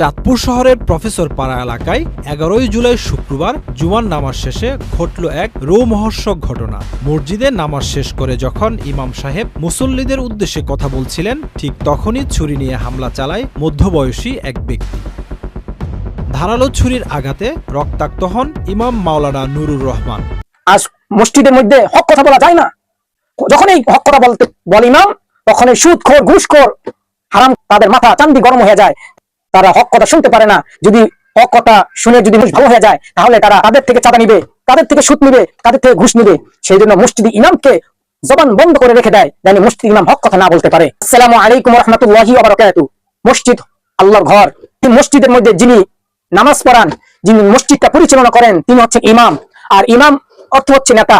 চাঁদপুর শহরের প্রফেসর পাড়া এলাকায় এগারোই জুলাই শুক্রবার জুমার নামাজ শেষে ঘটল এক রোমহর্ষক ঘটনা। মসজিদে নামাজ শেষ করে যখন ইমাম সাহেব মুসল্লিদের উদ্দেশ্যে কথা বলছিলেন, ঠিক তখনই ছুরি নিয়ে হামলা চালায় মধ্যবয়সী এক ব্যক্তি। ধারালো ছুরির আঘাতে রক্তাক্ত হন ইমাম মাওলানা নুরুর রহমান। আজ মসজিদের মধ্যে হক কথা বলা যায় না। যখন এই হক কথা বলতে বল ইমাম, তখন এই সুদ খোর, ঘুষ খোর, হারাম তাদের মাথা চান্দি গরম হয়ে যায়। তারা হক কথা শুনতে পারে না। যদি হক কথা শুনে যদি মানুষ ভালো হয়ে যায়, তাহলে তারা তাদের থেকে চাঁদা নিবে, তাদের থেকে সুদ নিবে, তাদের থেকে ঘুষ নিবে। সেই জন্য মসজিদ ইমামকে জবান বন্ধ করে রেখে দেয় জানি মসজিদ ইমাম হক কথা না বলতে পারে। আসসালামু আলাইকুম রহমতুল্লাহি মসজিদ আল্লাহর ঘর। এই মসজিদের মধ্যে যিনি নামাজ পড়ান, যিনি মসজিদটা পরিচালনা করেন, তিনি হচ্ছেন ইমাম। আর ইমাম অর্থ হচ্ছে নেতা।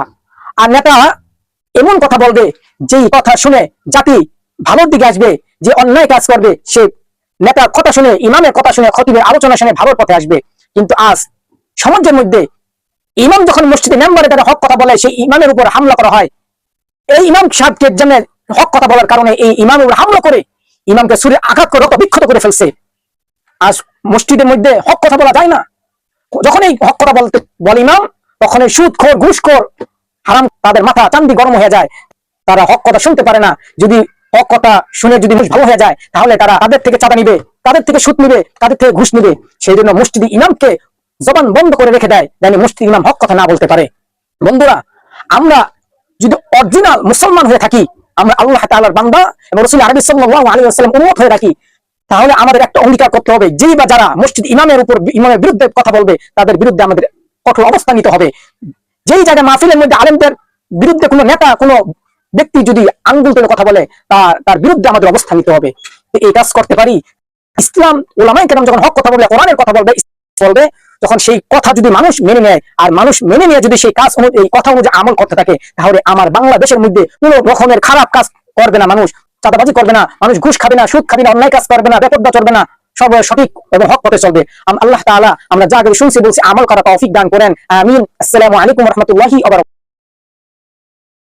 আর নেতা এমন কথা বলবে, যেই কথা শুনে জাতি ভালোর দিকে আসবে, যে অন্যায় কাজ করবে, সে নেতার কথা শুনে, ইমামের কথা শুনে, খতিবের আলোচনা শুনে ভালোর পথে আসবে। কিন্তু আজ সমাজের মধ্যে ইমাম যখন মসজিদে মেম্বারে তারা হক কথা বলে, সেই ইমামের উপর হামলা করা হয়। এই ইমাম সাহেবকে জন্য হক কথা বলার কারণে এই ইমামের উপর হামলা করে ইমামকে সুরে আঘাত করে, রক্ত করে ফেলছে। আজ মসজিদের মধ্যে হক কথা বলা যায় না। যখন এই হক কথা বলতে বল ইমাম, তখন এই সুদ খোর ঘুষ খোর হারাম তাদের মাথা চান্দি গরম হয়ে যায়। তারা হক কথা শুনতে পারে না। যদি হক শুনে যদি মানুষ ভালো হয়ে যায়, তাহলে তারা তাদের থেকে চাঁদা নিবে, তাদের থেকে সুদ নিবে, তাদের থেকে ঘুষ নিবে। সেই জন্য মসজিদ ইমামকে জবান বন্ধ করে রেখে দেয় জানি মসজিদ ইমাম হক কথা না বলতে পারে। বন্ধুরা, আমরা যদি অরিজিনাল মুসলমান হয়ে থাকি, আমরা আল্লাহ তাআলার বান্দা এবং রসুল আরবি ওয়াসাল্লাম উম্মত হয়ে থাকি, তাহলে আমাদের একটা অঙ্গীকার করতে হবে, যেই বা যারা মসজিদ ইমামের উপর, ইমামের বিরুদ্ধে কথা বলবে, তাদের বিরুদ্ধে আমাদের কঠোর অবস্থান নিতে হবে। যেই জায়গায় মাহফিলের মধ্যে আলেমদের বিরুদ্ধে কোনো নেতা, কোনো ব্যক্তি যদি আঙ্গুল তুলে কথা বলে, তার তার বিরুদ্ধে আমাদের অবস্থান নিতে হবে। এই কাজ করতে পারি। ইসলাম ওলামাই কেরাম যখন হক কথা বলবে, কোরআনের কথা বলবে বলবে তখন সেই কথা যদি মানুষ মেনে নেয়, আর মানুষ মেনে নিয়ে যদি সেই কাজ এই কথা অনুযায়ী আমল করতে থাকে, তাহলে আমার বাংলাদেশের মধ্যে কোনো রকমের খারাপ কাজ করবে না মানুষ, চাঁদাবাজি করবে না, মানুষ ঘুষ খাবে না, সুদ খাবে না, অন্যায় কাজ করবে না বেপদ্দা চলবে না, সব সঠিক এবং হক পথে চলবে। আল্লাহ তাআলা আমরা যা শুনছি বলছি, আমল করা তৌফিক দান করেন। আমিন। আসসালামু আলাইকুম রহমতুল্লাহি আবার